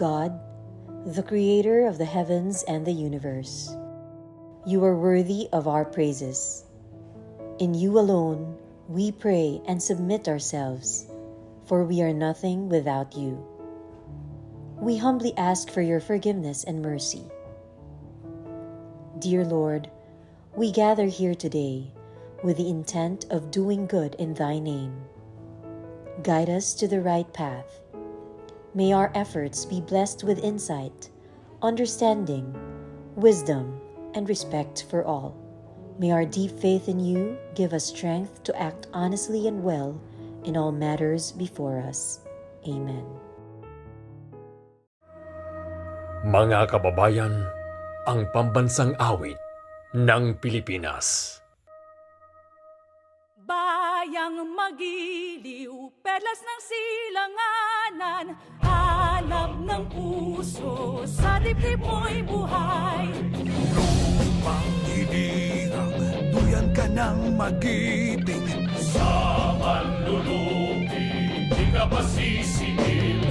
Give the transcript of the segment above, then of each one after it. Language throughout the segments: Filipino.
God, the creator of the heavens and the universe. You are worthy of our praises. In you alone we pray and submit ourselves, for we are nothing without you. We humbly ask for your forgiveness and mercy. Dear Lord, we gather here today with the intent of doing good in Thy name. Guide us to the right path. May our efforts be blessed with insight, understanding, wisdom, and respect for all. May our deep faith in you give us strength to act honestly and well in all matters before us. Amen. Mga kababayan, ang pambansang awit ng Pilipinas. Bayang magiliw, perlas ng silanganan, hanap ng puso, sa dibdib mo'y buhay. Panghilingang duyan ka ng magiting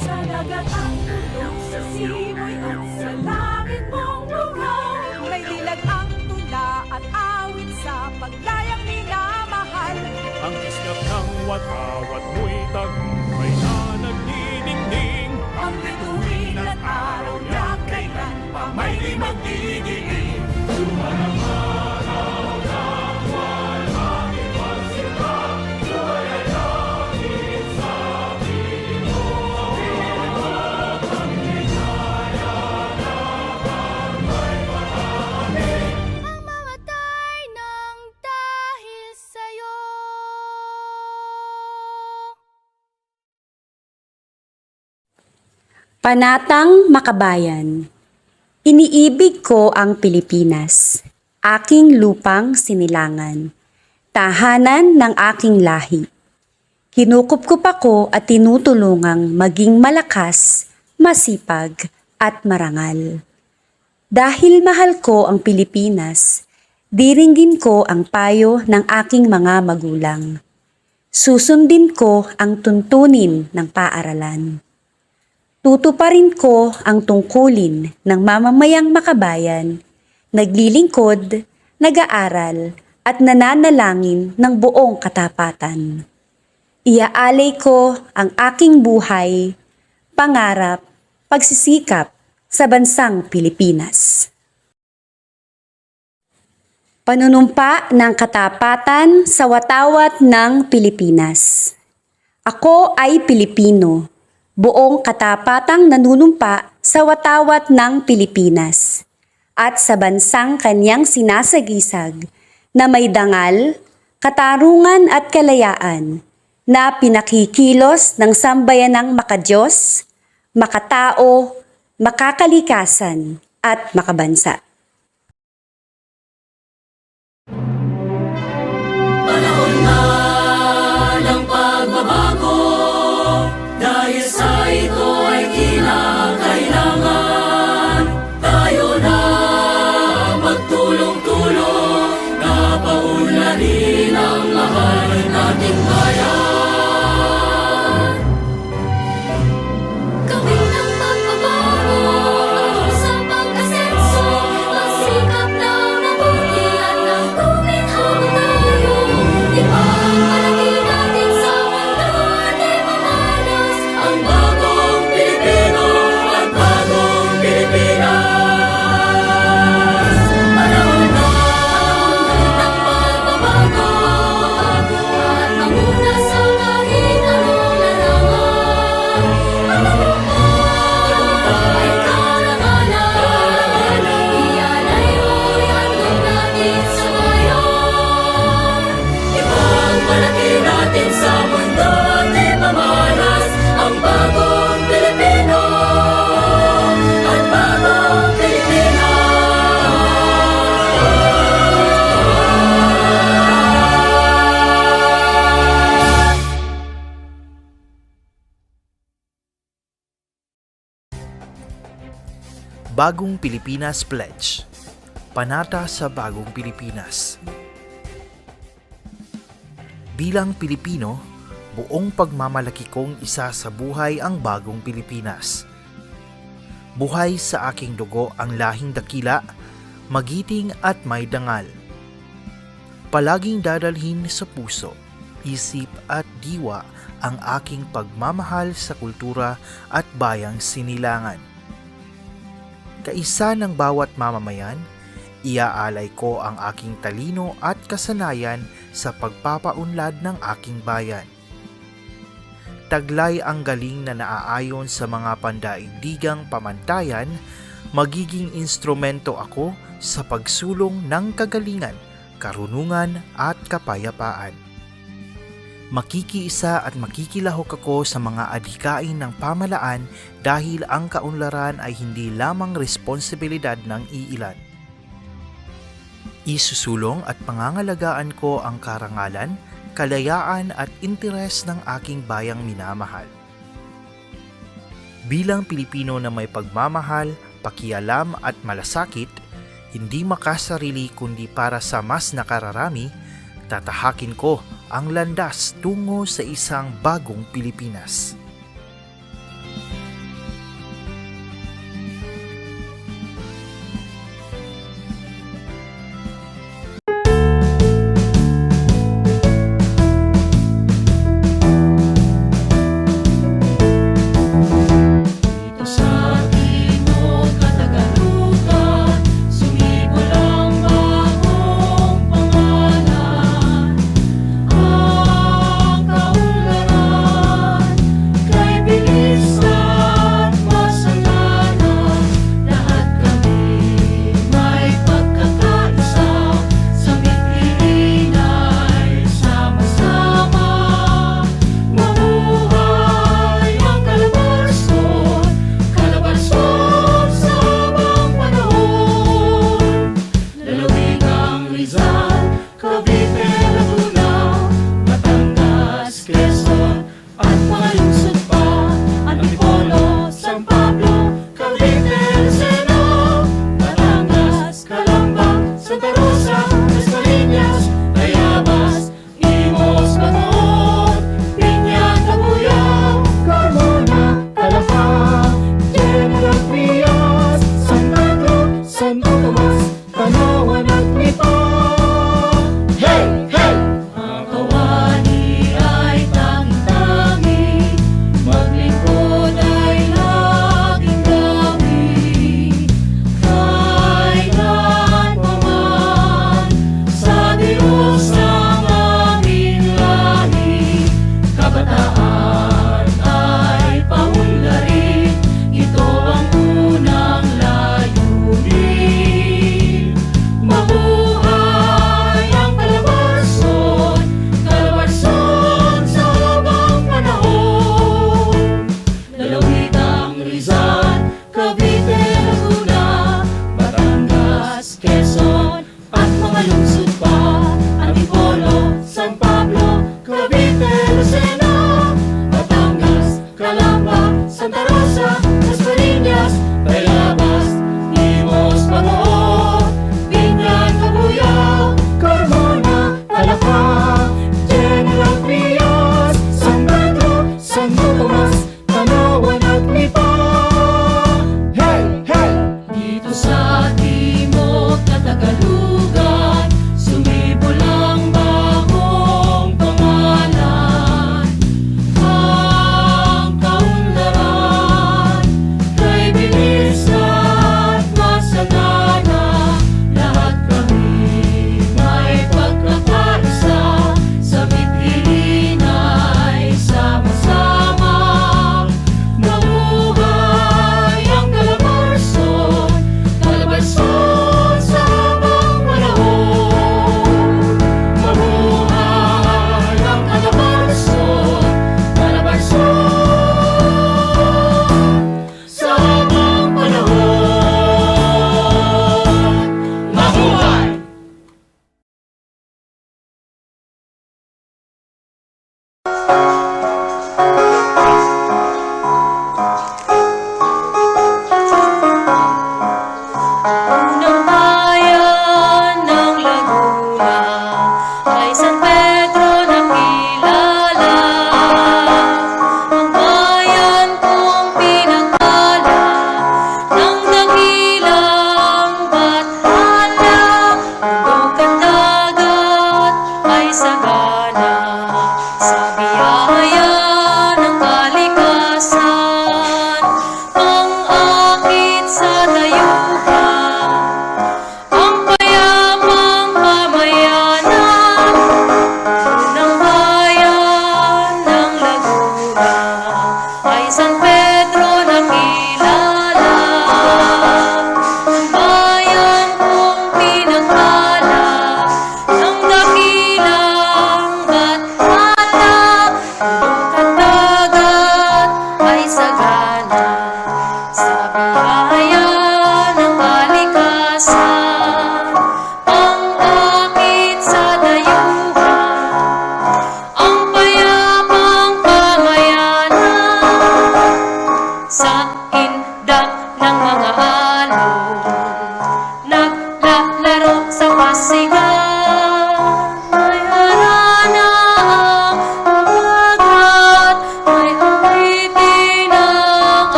Sa dagat ang tulong, sa simoy at sa langit mong lugaw. May dilag ang tula at awit sa paglayang minamahal. Ang iskap ng watawat mo'y tagumpay Panatang Makabayan Iniibig ko ang Pilipinas, aking lupang sinilangan, tahanan ng aking lahi. Kinukupkup ako at tinutulungang maging malakas, masipag at marangal. Dahil mahal ko ang Pilipinas, diringgin ko ang payo ng aking mga magulang. Susundin ko ang tuntunin ng paaralan. Tutuparin ko ang tungkulin ng mamamayang makabayan, naglilingkod, nag-aaral, at nananalangin ng buong katapatan. Iaalay ko ang aking buhay, pangarap, pagsisikap sa bansang Pilipinas. Panunumpa ng katapatan sa watawat ng Pilipinas. Ako ay Pilipino buong katapatang nanunumpa sa watawat ng Pilipinas at sa bansang kanyang sinasagisag na may dangal, katarungan at kalayaan na pinakikilos ng sambayanang makadiyos, makatao, makakalikasan at makabansa. Bagong Pilipinas Pledge Panata sa Bagong Pilipinas Bilang Pilipino, buong pagmamalaki kong isa sa buhay ang bagong Pilipinas. Buhay sa aking dugo ang lahing dakila, magiting at may dangal. Palaging dadalhin sa puso, isip at diwa ang aking pagmamahal sa kultura at bayang sinilangan. Kaisa ng bawat mamamayan, iaalay ko ang aking talino at kasanayan sa pagpapaunlad ng aking bayan. Taglay ang galing na naaayon sa mga pandaigdigang pamantayan, magiging instrumento ako sa pagsulong ng kagalingan, karunungan at kapayapaan. Makikiisa at makikilahok ako sa mga adhikain ng pamalaan dahil ang kaunlaran ay hindi lamang responsibilidad ng iilan. Isusulong at pangangalagaan ko ang karangalan, kalayaan at interes ng aking bayang minamahal. Bilang Pilipino na may pagmamahal, pakialam at malasakit, hindi makasarili kundi para sa mas nakararami, tatahakin ko ang landas tungo sa isang bagong Pilipinas. lungsod at mga lungsod pa.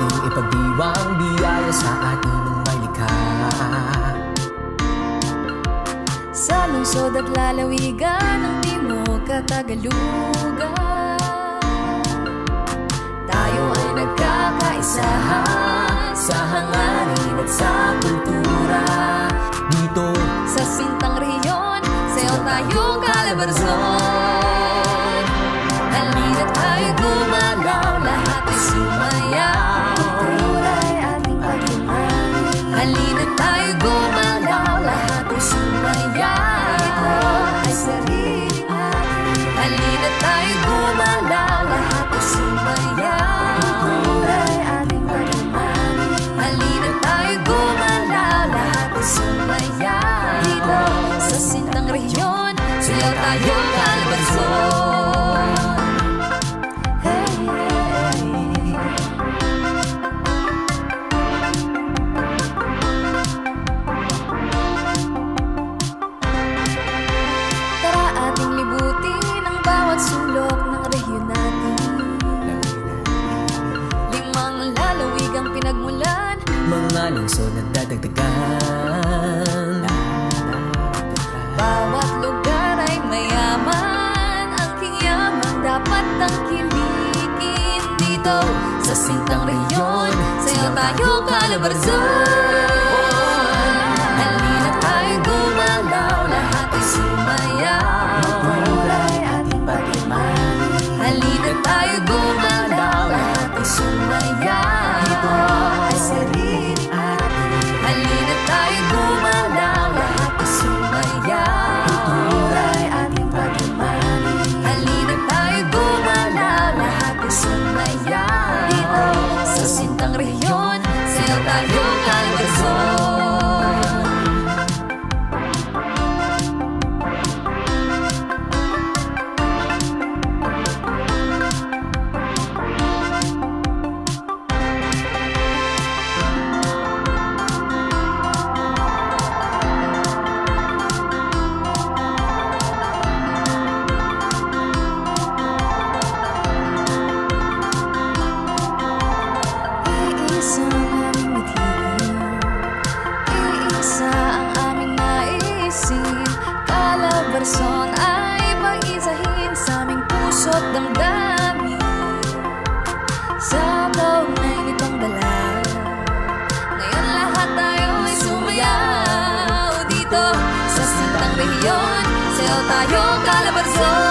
ating ipagdiwang biyaya sa ating may. Sa lungsod at lalawigan ng Timog at Tagalugan Tayo ay nagkakaisahan sa hangarin at sa kultura. Dito sa Sintang Rehiyon, sa'yo tayo kalabarzon. but it's so tayo kalabagso